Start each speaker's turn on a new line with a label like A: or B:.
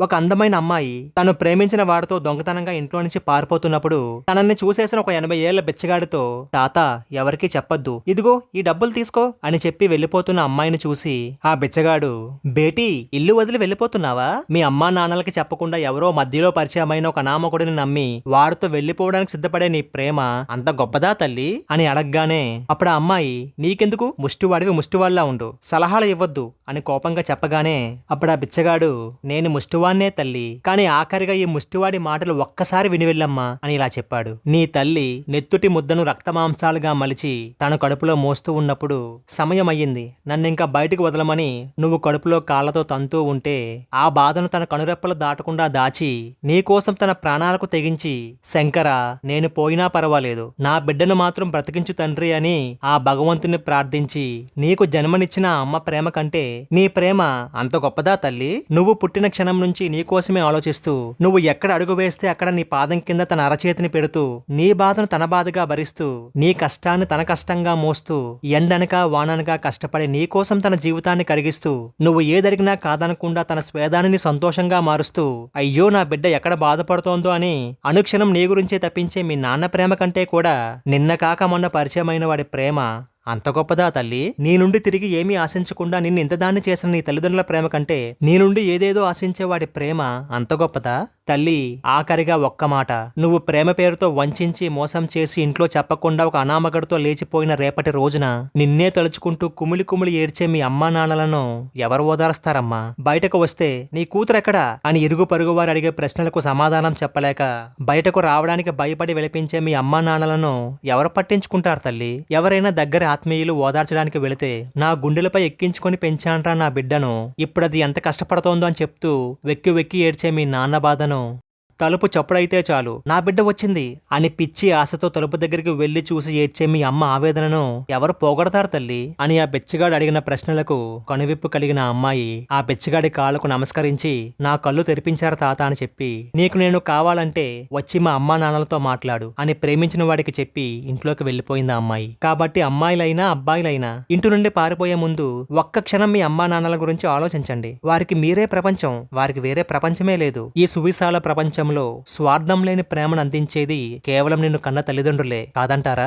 A: ఒక అందమైన అమ్మాయి తను ప్రేమించిన వాడితో దొంగతనంగా ఇంట్లో నుంచి పారిపోతున్నప్పుడు తనని చూసేసిన ఒక ఎనభై ఏళ్ళ బిచ్చగాడితో తాత ఎవరికీ చెప్పొద్దు. ఇదిగో ఈ డబ్బులు తీసుకో అని చెప్పి వెళ్ళిపోతున్న అమ్మాయిని చూసి ఆ బిచ్చగాడు బేటీ ఇల్లు వదిలి వెళ్ళిపోతున్నావా? మీ అమ్మా నాన్నలకి చెప్పకుండా ఎవరో మధ్యలో పరిచయమైన ఒక నామకుడిని నమ్మి వాడితో వెళ్ళిపోవడానికి సిద్ధపడే నీ ప్రేమ అంత గొప్పదా తల్లి? అని అడగగానే అప్పుడు ఆ అమ్మాయి నీకెందుకు? ముష్టివాడివి ముష్టివాళ్ళలా ఉండు. సలహాలు ఇవ్వద్దు అని కోపంగా చెప్పగానే అప్పుడు ఆ బిచ్చగాడు నేను ముష్టివాన్నే తల్లి. కానీ ఆఖరిగా ఈ ముష్టివాడి మాటలు ఒక్కసారి విని వెళ్ళమ్మా అని ఇలా చెప్పాడు. నీ తల్లి నెత్తుటి ముద్దను రక్తమాంసాలుగా మలిచి తన కడుపులో మోస్తూ ఉన్నప్పుడు సమయం అయ్యింది నన్నింకా బయటకు వదలమని నువ్వు కడుపులో కాళ్ళతో తంతూ ఉంటే ఆ బాధను తన కనురెప్పలు దాటకుండా దాచి నీకోసం తన ప్రాణాలకు తెగించి శంకర నేను పోయినా పర్వాలేదు. నా బిడ్డను మాత్రం బ్రతికించు తండ్రి అని ఆ భగవంతుని ప్రార్థించి నీకు జన్మనిచ్చిన అమ్మ ప్రేమ కంటే నీ ప్రేమ అంత గొప్పదా తల్లి? నువ్వు పుట్టిన క్షణం నుంచి నీకోసమే ఆలోచిస్తూ నువ్వు ఎక్కడ అడుగు వేస్తే అక్కడ నీ పాదం కింద తన అరచేతిని పెడుతూ నీ బాధను తన బాధగా భరిస్తూ నీ కష్టాన్ని తన కష్టంగా మోస్తూ ఎండనక వాననక కష్టపడి నీకోసం తన జీవితాన్ని కరిగిస్తూ నువ్వు ఏదడిగినా కాదనకుండా తన స్వేదాన్ని సంతోషంగా మారుస్తూ అయ్యో నా బిడ్డ ఎక్కడ బాధపడుతోందో అని అనుక్షణం నీ గురించే తప్పించే మీ నాన్న ప్రేమ కంటే కూడా నిన్న కాక మొన్న పరిచయమైన వాడి ప్రేమ అంత గొప్పదా తల్లి? నీ నుండి తిరిగి ఏమీ ఆశించకుండా నిన్ను ఇంతదాన్ని చేసిన నీ తల్లిదండ్రుల ప్రేమ కంటే నీ నుండి ఏదేదో ఆశించే వాడి ప్రేమ అంత గొప్పదా? తల్లి ఆఖరిగా ఒక్క మాట. నువ్వు ప్రేమ పేరుతో వంచించి మోసం చేసి ఇంట్లో చెప్పకుండా ఒక అనామగడితో లేచిపోయిన రేపటి రోజున నిన్నే తలుచుకుంటూ కుమిలి కుమిలి ఏడ్చే మీ అమ్మా నాన్నలను ఎవరు ఓదారుస్తారమ్మా? బయటకు వస్తే నీ కూతురెక్కడా అని ఇరుగు పరుగువారు అడిగే ప్రశ్నలకు సమాధానం చెప్పలేక బయటకు రావడానికి భయపడి విలపించే మీ అమ్మా నాన్నలను ఎవరు పట్టించుకుంటారు తల్లి? ఎవరైనా దగ్గర ఆత్మీయులు ఓదార్చడానికి వెళితే నా గుండెలపై ఎక్కించుకొని పెంచానరా నా బిడ్డను. ఇప్పుడది ఎంత కష్టపడుతోందో అని చెప్తూ వెక్కి వెక్కి ఏడ్చే మీ నాన్న బాధను কেন తలుపు చప్పుడైతే చాలు. నా బిడ్డ వచ్చింది అని పిచ్చి ఆశతో తలుపు దగ్గరికి వెళ్ళి చూసి ఏడ్చే మీ అమ్మ ఆవేదనను ఎవరు పోగొడతారు తల్లి? అని ఆ బెచ్చగాడు అడిగిన ప్రశ్నలకు కనువిప్పు కలిగిన అమ్మాయి ఆ బెచ్చగాడి కాళ్ళకు నమస్కరించి నా కళ్ళు తెరిపించారు తాత అని చెప్పి నీకు నేను కావాలంటే వచ్చి మా అమ్మా నాన్నలతో మాట్లాడు అని ప్రేమించిన వాడికి చెప్పి ఇంట్లోకి వెళ్ళిపోయింది ఆ అమ్మాయి. కాబట్టి అమ్మాయిలైనా అబ్బాయిలైనా ఇంటి నుండి పారిపోయే ముందు ఒక్క క్షణం మీ అమ్మా నాన్నల గురించి ఆలోచించండి. వారికి మీరే ప్రపంచం వారికి వేరే ప్రపంచమే లేదు. ఈ సువిశాల ప్రపంచం ప్రపంచంలో స్వార్థం లేని ప్రేమను అందించేది కేవలం నిన్ను కన్న తల్లిదండ్రులే కాదంటారా?